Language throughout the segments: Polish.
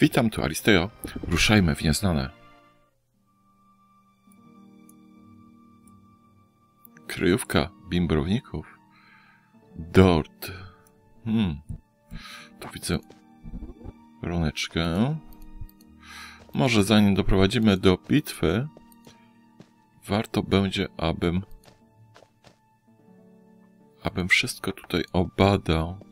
Witam, tu Aristeo. Ruszajmy w nieznane. Kryjówka bimbrowników. Dort. Hmm. Tu widzę runeczkę. Może zanim doprowadzimy do bitwy, warto będzie, abym abym wszystko tutaj obadał.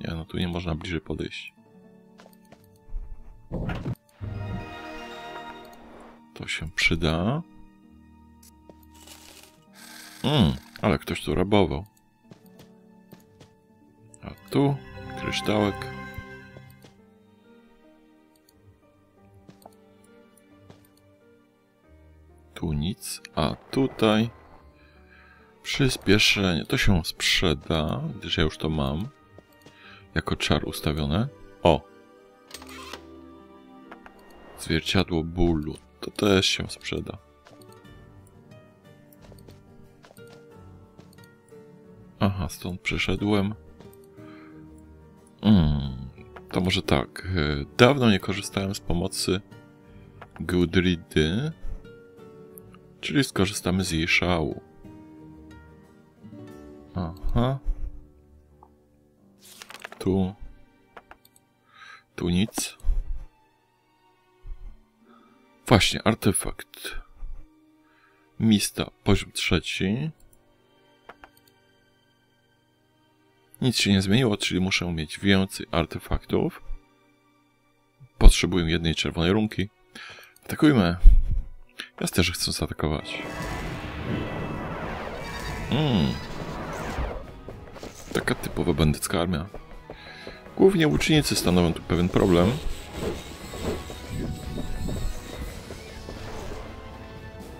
Nie, no tu nie można bliżej podejść. To się przyda. Mm, ale ktoś tu rabował. A tu kryształek. Tu nic, a tutaj przyspieszenie. To się sprzeda, gdyż ja już to mam jako czar ustawione. O! Zwierciadło bólu. To też się sprzeda. Aha, stąd przyszedłem. Mm, to może tak. E, dawno nie korzystałem z pomocy Gudridy, czyli skorzystamy z jej szału. Właśnie, artefakt. Mista, poziom trzeci. Nic się nie zmieniło, czyli muszę mieć więcej artefaktów. Potrzebuję jednej czerwonej runki. Atakujmy. Ja też chcę zaatakować. Mm. Taka typowa bandycka armia. Głównie łucznicy stanowią tu pewien problem.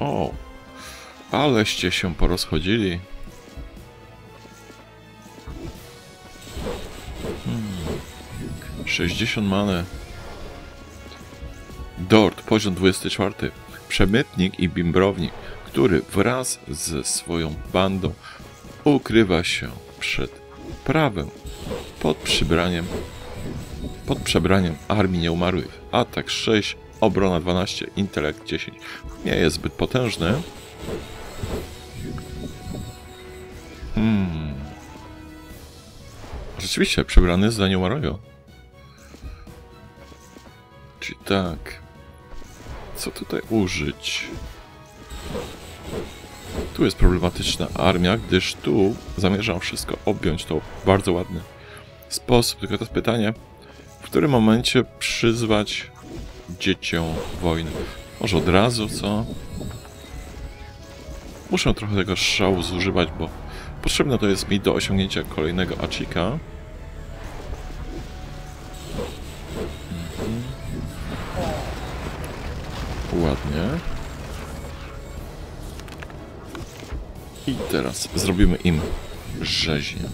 O, aleście się porozchodzili. Hmm. 60 many. Dort, poziom 24. Przemytnik i bimbrownik, który wraz ze swoją bandą ukrywa się przed prawem pod przybraniem pod przebraniem Armii Nieumarłych. Atak 6, obrona 12, intelekt 10. Nie jest zbyt potężny. Hmm. Rzeczywiście, przebrany za Nieumarłego. Czyli tak. Co tutaj użyć? Tu jest problematyczna armia, gdyż tu zamierzam wszystko objąć. To bardzo ładny sposób. Tylko to pytanie, w którym momencie przyzwać dzieciom wojny? Może od razu, co? Muszę trochę tego szału zużywać, bo potrzebne to jest mi do osiągnięcia kolejnego achika. Mhm. Ładnie. I teraz zrobimy im rzeźnię.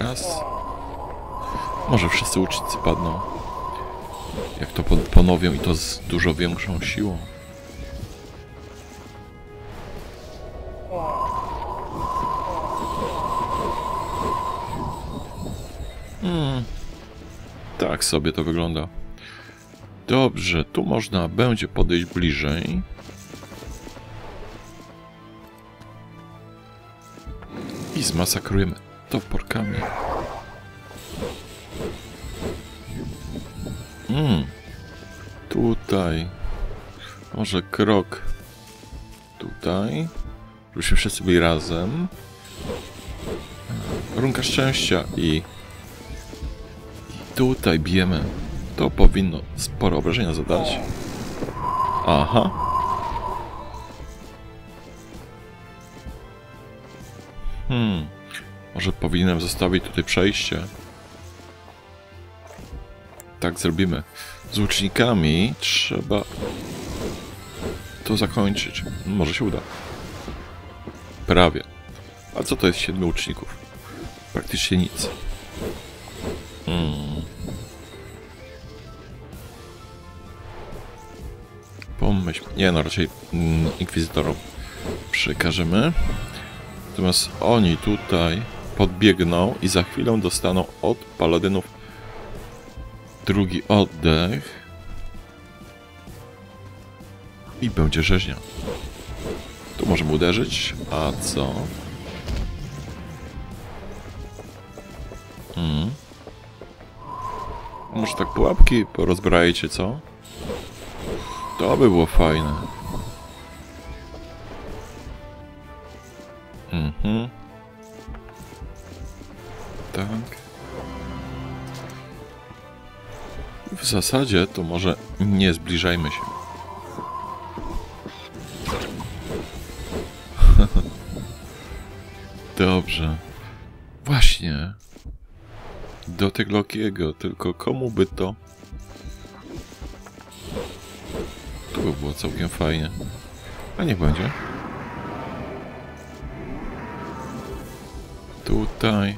Raz. Może wszyscy ucznicy padną. Jak to ponowią i to z dużo większą siłą. Hmm. Tak sobie to wygląda. Dobrze, tu można będzie podejść bliżej. I zmasakrujemy toporkami. Hmm. Tutaj. Może krok. Tutaj. Żebyśmy wszyscy byli razem. Runka szczęścia i... I tutaj bijemy. To powinno sporo obrażenia zadać. Aha. Hmm. Może powinienem zostawić tutaj przejście. Tak zrobimy. Z łucznikami trzeba to zakończyć. Może się uda. Prawie. A co to jest siedmiu łuczników? Praktycznie nic. Hmm. Pomyśl... Nie no, raczej mm, inkwizytorom przekażemy. Natomiast oni tutaj podbiegną i za chwilę dostaną od paladynów drugi oddech. I będzie rzeźnia. Tu możemy uderzyć. A co? Hmm. Może tak pułapki porozbrajcie, co? To by było fajne. Mhm. Tak. W zasadzie to może nie zbliżajmy się. Dobrze. Właśnie. Do tego Lokiego, tylko komu by to... To by było całkiem fajnie. A niech będzie. Tutaj.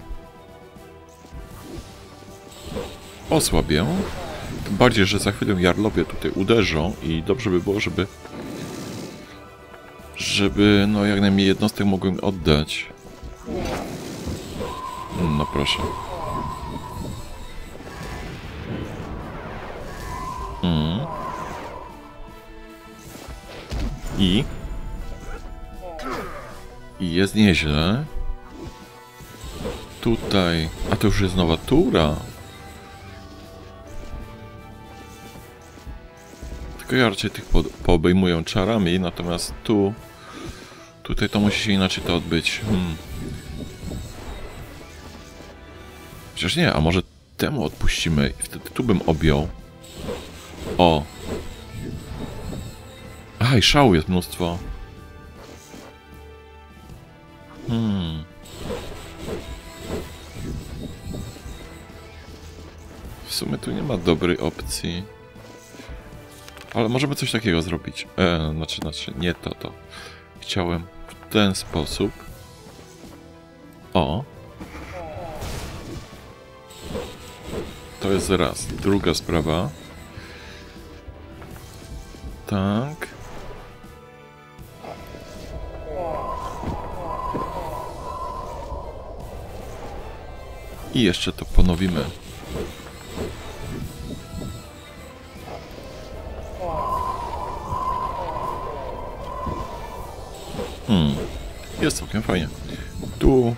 Osłabię. Tym bardziej, że za chwilę Jarlowie tutaj uderzą i dobrze by było, żeby żeby no jak najmniej jednostek mogłem oddać. No proszę. Mm. I? I jest nieźle. Tutaj... A to już jest nowa tura. Tylko raczej tych po poobejmują czarami, natomiast tu... Tutaj to musi się inaczej to odbyć. Hmm. Chociaż nie, a może temu odpuścimy i wtedy tu bym objął. O. Aha, i szału jest mnóstwo. Hmm. W sumie tu nie ma dobrej opcji. Ale możemy coś takiego zrobić. E, znaczy, znaczy, nie to, to. Chciałem w ten sposób. O. To jest raz. Druga sprawa. Tak. I jeszcze to ponowimy. Jest całkiem fajnie. Tu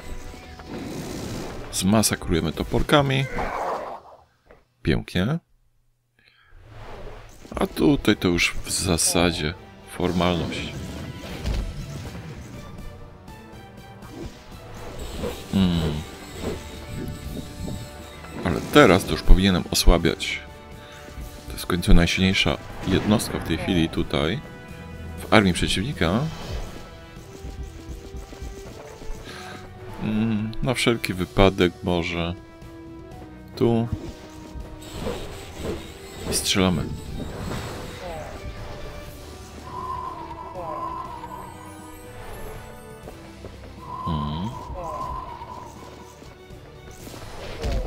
zmasakrujemy toporkami. Pięknie. A tutaj to już w zasadzie formalność. Hmm. Ale teraz to już powinienem osłabiać. To jest w końcu najsilniejsza jednostka w tej chwili tutaj. W armii przeciwnika. Hmm, na wszelki wypadek może. Tu. I strzelamy.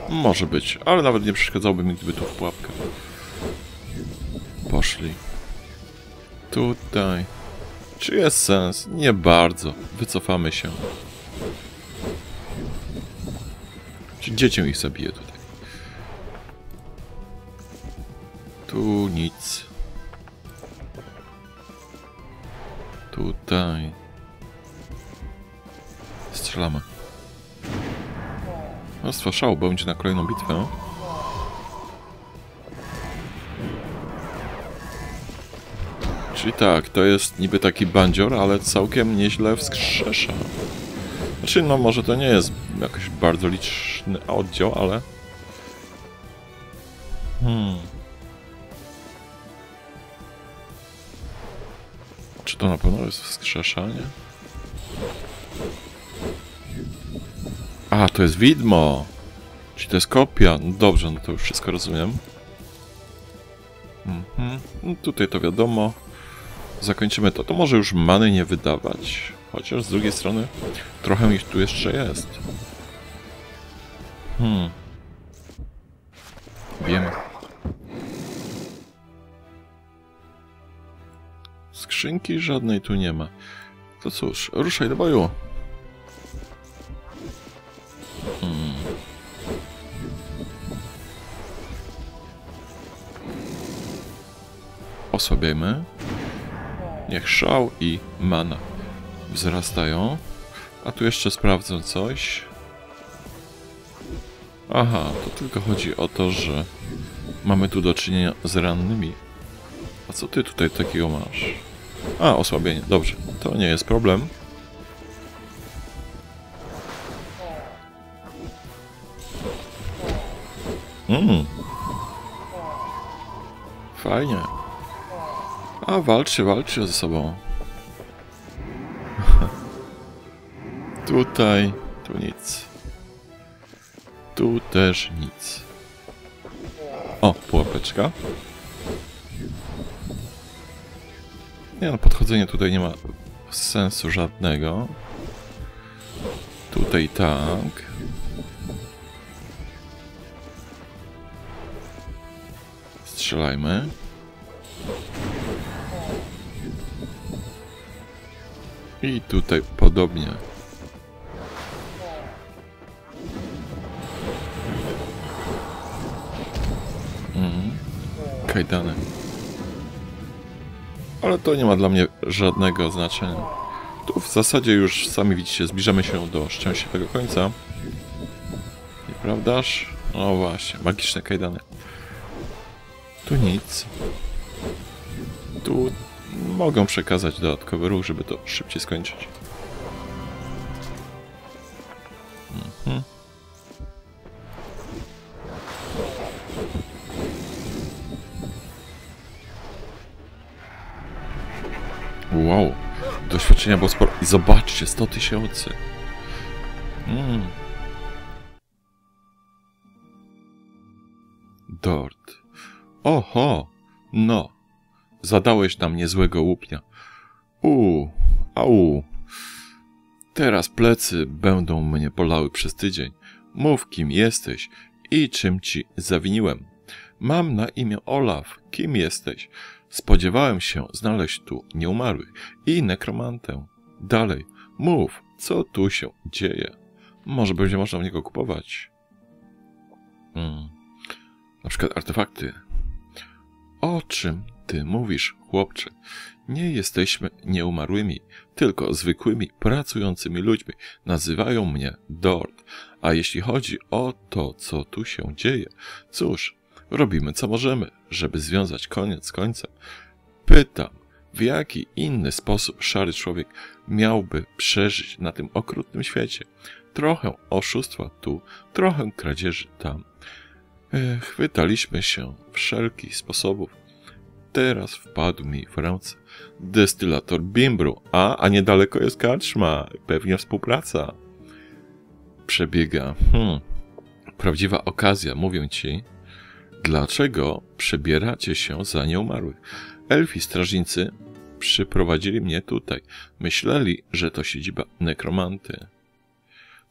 Może być, ale nawet nie przeszkadzałby mi, gdyby tu w pułapkę. Poszli. Tutaj. Czy jest sens? Nie bardzo. Wycofamy się. Czy dziecię ich zabije tutaj? Tu nic. Tutaj. Strzelamy. Mnóstwo szału będzie na kolejną bitwę. Czyli tak, to jest niby taki bandzior, ale całkiem nieźle wskrzesza. Znaczy, no może to nie jest jakiś bardzo liczny oddział, ale... Hmm... Czy to na pewno jest wskrzeszanie? A, to jest widmo. Czyli to jest kopia. No dobrze, no to już wszystko rozumiem. Mhm. No tutaj to wiadomo. Zakończymy to. To może już many nie wydawać. Chociaż z drugiej strony trochę ich tu jeszcze jest. Hmm. Wiem. Skrzynki żadnej tu nie ma. To cóż, ruszaj do boju. Hmm. Osłabiamy. Niech szał i mana wzrastają. A tu jeszcze sprawdzę coś. Aha, to tylko chodzi o to, że mamy tu do czynienia z rannymi. A co ty tutaj takiego masz? A, osłabienie. Dobrze, to nie jest problem. Mmm. Fajnie. A, walczy, walczy ze sobą. Tutaj, tu nic. Tu też nic. O, pułapeczka. Nie no, podchodzenie tutaj nie ma sensu żadnego. Tutaj tak. Strzelajmy. I tutaj podobnie. Kajdany. Ale to nie ma dla mnie żadnego znaczenia. Tu w zasadzie już sami widzicie, zbliżamy się do szczęśliwego końca. Nieprawdaż? No właśnie, magiczne kajdany. Tu nic. Tu mogą przekazać dodatkowy ruch, żeby to szybciej skończyć. Doświadczenia było sporo. I zobaczcie, 100 tysięcy. Mm. Dort. Oho, no. Zadałeś nam niezłego łupnia. U, au. Teraz plecy będą mnie bolały przez tydzień. Mów, kim jesteś i czym ci zawiniłem. Mam na imię Olaf. Kim jesteś? Spodziewałem się znaleźć tu nieumarłych i nekromantę. Dalej, mów, co tu się dzieje. Może będzie można w niego kupować. Hmm. Na przykład artefakty. O czym ty mówisz, chłopcze? Nie jesteśmy nieumarłymi, tylko zwykłymi, pracującymi ludźmi. Nazywają mnie Dort. A jeśli chodzi o to, co tu się dzieje, cóż, robimy co możemy, żeby związać koniec z końcem. Pytam, w jaki inny sposób szary człowiek miałby przeżyć na tym okrutnym świecie? Trochę oszustwa tu, trochę kradzieży tam. Chwytaliśmy się wszelkich sposobów. Teraz wpadł mi w ręce destylator bimbru, a, a niedaleko jest karczma, pewnie współpraca. Przebiega, hmm, prawdziwa okazja, mówię ci. Dlaczego przebieracie się za nieumarłych? Elfi strażnicy przyprowadzili mnie tutaj. Myśleli, że to siedziba nekromanty.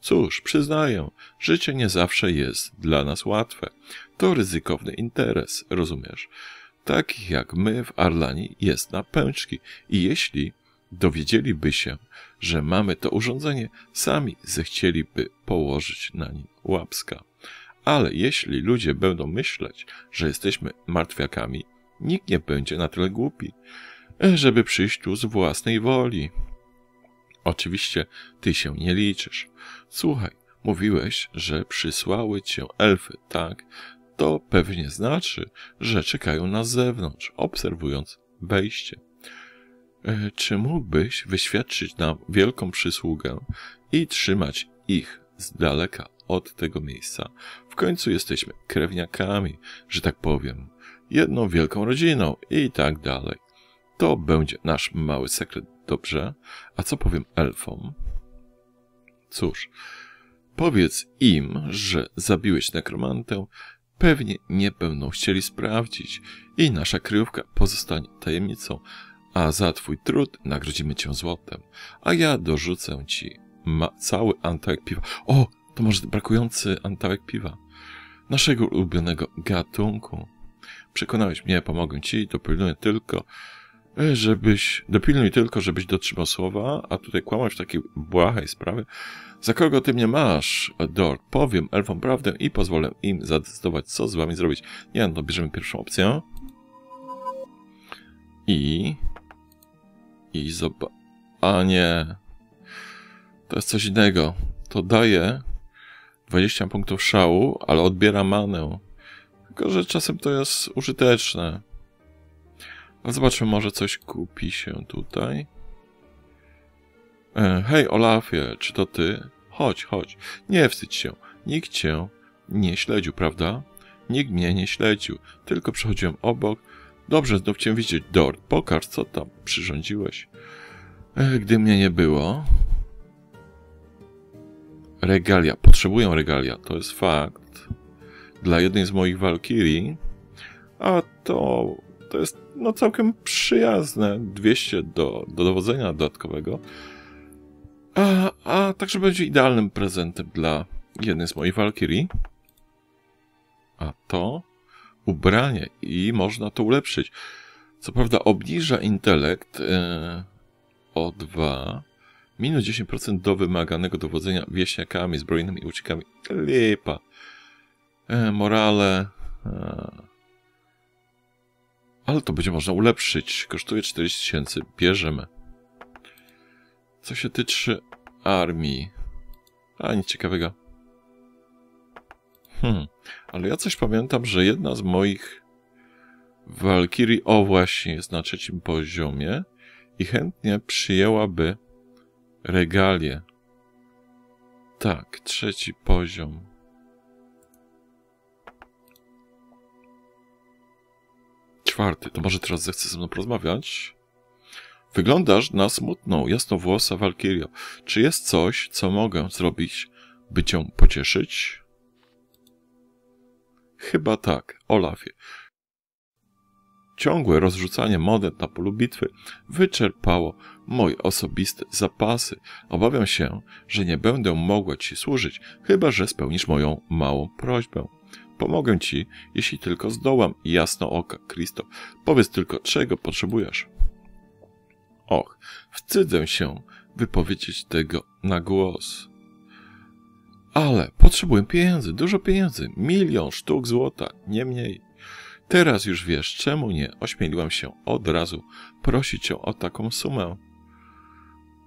Cóż, przyznaję, życie nie zawsze jest dla nas łatwe. To ryzykowny interes, rozumiesz? Takich jak my w Arlanii jest na pęczki i jeśli dowiedzieliby się, że mamy to urządzenie, sami zechcieliby położyć na nim łapska. Ale jeśli ludzie będą myśleć, że jesteśmy martwiakami, nikt nie będzie na tyle głupi, żeby przyjść tu z własnej woli. Oczywiście ty się nie liczysz. Słuchaj, mówiłeś, że przysłały cię elfy, tak? To pewnie znaczy, że czekają na zewnątrz, obserwując wejście. E, czy mógłbyś wyświadczyć nam wielką przysługę i trzymać ich z daleka od tego miejsca? W końcu jesteśmy krewniakami, że tak powiem, jedną wielką rodziną i tak dalej. To będzie nasz mały sekret, dobrze? A co powiem elfom? Cóż, powiedz im, że zabiłeś nekromantę, pewnie nie będą chcieli sprawdzić i nasza kryjówka pozostanie tajemnicą, a za twój trud nagrodzimy cię złotem, a ja dorzucę ci cały antałek piwa. O, to może brakujący antałek piwa. Naszego ulubionego gatunku. Przekonałeś mnie, pomogę ci, dopilnuję tylko, e, żebyś, dopilnuj tylko, żebyś dotrzymał słowa, a tutaj kłamać w takiej błahej sprawie. Za kogo ty mnie masz, Dort? Powiem elfom prawdę i pozwolę im zadecydować, co z wami zrobić. Nie, no, bierzemy pierwszą opcję. I... I zobacz... A nie. To jest coś innego. To daje 20 punktów szału, ale odbiera manę. Tylko, że czasem to jest użyteczne. Ale zobaczmy, może coś kupi się tutaj. E, hej, Olafie, czy to ty? Chodź, chodź. Nie wstydź się. Nikt cię nie śledził, prawda? Nikt mnie nie śledził. Tylko przechodziłem obok. Dobrze, znów cię widzieć. Dort, pokaż, co tam przyrządziłeś. E, gdy mnie nie było... Regalia. Potrzebuję regalia. To jest fakt. Dla jednej z moich walkirii. A to, to jest no całkiem przyjazne. 200 do, do dowodzenia dodatkowego. A, a także będzie idealnym prezentem dla jednej z moich walkirii. A to ubranie i można to ulepszyć. Co prawda obniża intelekt e, o 2, minus 10% do wymaganego dowodzenia wieśniakami, zbrojnymi uciekami. Lipa. E, morale. E, ale to będzie można ulepszyć. Kosztuje 40 tysięcy. Bierzemy. Co się tyczy armii. A, nic ciekawego. Hmm, ale ja coś pamiętam, że jedna z moich Walkirii, o właśnie, jest na trzecim poziomie i chętnie przyjęłaby regalię. Tak, trzeci poziom. Czwarty, to może teraz zechce ze mną porozmawiać? Wyglądasz na smutną, jasnowłosa Walkirio. Czy jest coś, co mogę zrobić, by cię pocieszyć? Chyba tak, Olafie. Ciągłe rozrzucanie monet na polu bitwy wyczerpało moje osobiste zapasy. Obawiam się, że nie będę mogła ci służyć, chyba że spełnisz moją małą prośbę. Pomogę ci, jeśli tylko zdołam. Jasno oka, Kristo. Powiedz tylko, czego potrzebujesz. Och, wstydzę się wypowiedzieć tego na głos. Ale potrzebuję pieniędzy, dużo pieniędzy, milion sztuk złota, nie mniej. Teraz już wiesz, czemu nie ośmieliłam się od razu prosić cię o taką sumę.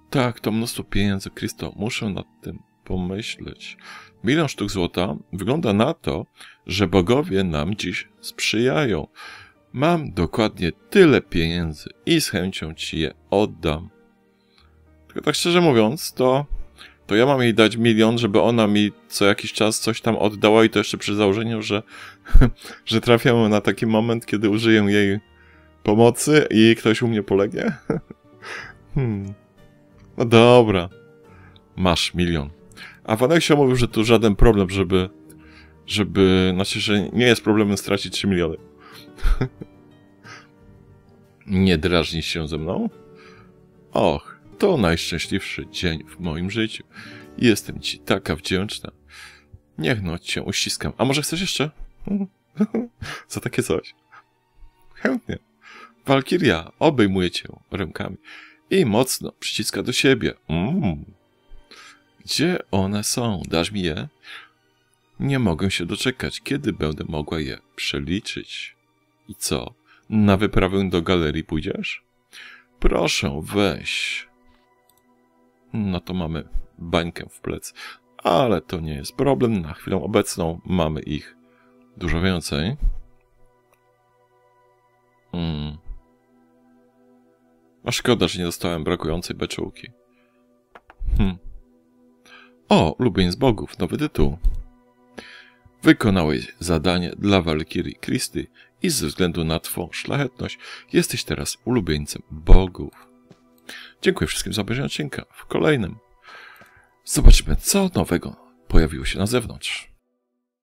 Tak, to mnóstwo pieniędzy, Kristo, muszę nad tym pomyśleć. Milion sztuk złota wygląda na to, że bogowie nam dziś sprzyjają. Mam dokładnie tyle pieniędzy i z chęcią ci je oddam. Tylko tak szczerze mówiąc, to, to ja mam jej dać milion, żeby ona mi co jakiś czas coś tam oddała i to jeszcze przy założeniu, że, że trafiamy na taki moment, kiedy użyję jej pomocy i ktoś u mnie polegnie. hmm. No dobra. Masz milion. A Vanexio mówił, że tu żaden problem, żeby żeby, znaczy, że nie jest problemem stracić 3 miliony. Nie drażnisz się ze mną? Och, to najszczęśliwszy dzień w moim życiu. Jestem ci taka wdzięczna. Niech no cię uściskam. A może chcesz jeszcze? Co takie coś? Chętnie. Walkiria obejmuje cię rękami i mocno przyciska do siebie. Mm. Gdzie one są? Dasz mi je? Nie mogę się doczekać, kiedy będę mogła je przeliczyć. I co? Na wyprawę do galerii pójdziesz? Proszę, weź. No to mamy bańkę w plec. Ale to nie jest problem. Na chwilę obecną mamy ich dużo więcej. Hmm. A szkoda, że nie dostałem brakującej beczułki. Hmm. O, ulubień z bogów, nowy tytuł. Wykonałeś zadanie dla Walkirii Kristy i ze względu na Twą szlachetność jesteś teraz ulubieńcem bogów. Dziękuję wszystkim za obejrzenie odcinka. W kolejnym zobaczymy, co nowego pojawiło się na zewnątrz.